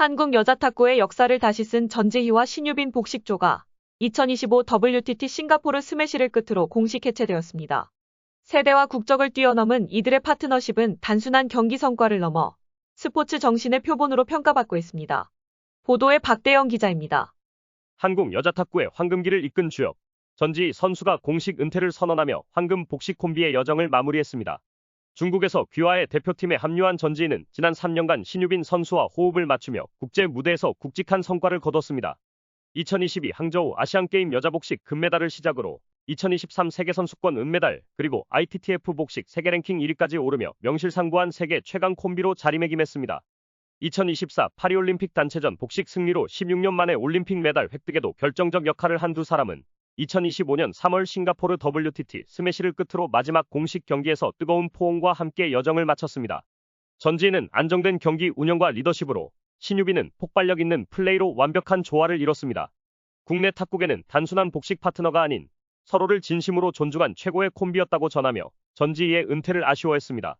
한국 여자 탁구의 역사를 다시 쓴 전지희와 신유빈 복식조가 2025 WTT 싱가포르 스매시를 끝으로 공식 해체되었습니다. 세대와 국적을 뛰어넘은 이들의 파트너십은 단순한 경기 성과를 넘어 스포츠 정신의 표본으로 평가받고 있습니다. 보도의 박대영 기자입니다. 한국 여자 탁구의 황금기를 이끈 주역 전지 선수가 공식 은퇴를 선언하며 황금 복식 콤비의 여정을 마무리했습니다. 중국에서 귀화해 대표팀에 합류한 전지희는 지난 3년간 신유빈 선수와 호흡을 맞추며 국제 무대에서 굵직한 성과를 거뒀습니다. 2022 항저우 아시안게임 여자 복식 금메달을 시작으로 2023 세계선수권 은메달 그리고 ITTF 복식 세계 랭킹 1위까지 오르며 명실상부한 세계 최강 콤비로 자리매김했습니다. 2024 파리올림픽 단체전 복식 승리로 16년 만에 올림픽 메달 획득에도 결정적 역할을 한 두 사람은 2025년 3월 싱가포르 WTT 스매시를 끝으로 마지막 공식 경기에서 뜨거운 포옹과 함께 여정을 마쳤습니다. 전지희는 안정된 경기 운영과 리더십으로 신유빈은 폭발력 있는 플레이로 완벽한 조화를 이뤘습니다. 국내 탁구계는 단순한 복식 파트너가 아닌 서로를 진심으로 존중한 최고의 콤비였다고 전하며 전지희의 은퇴를 아쉬워했습니다.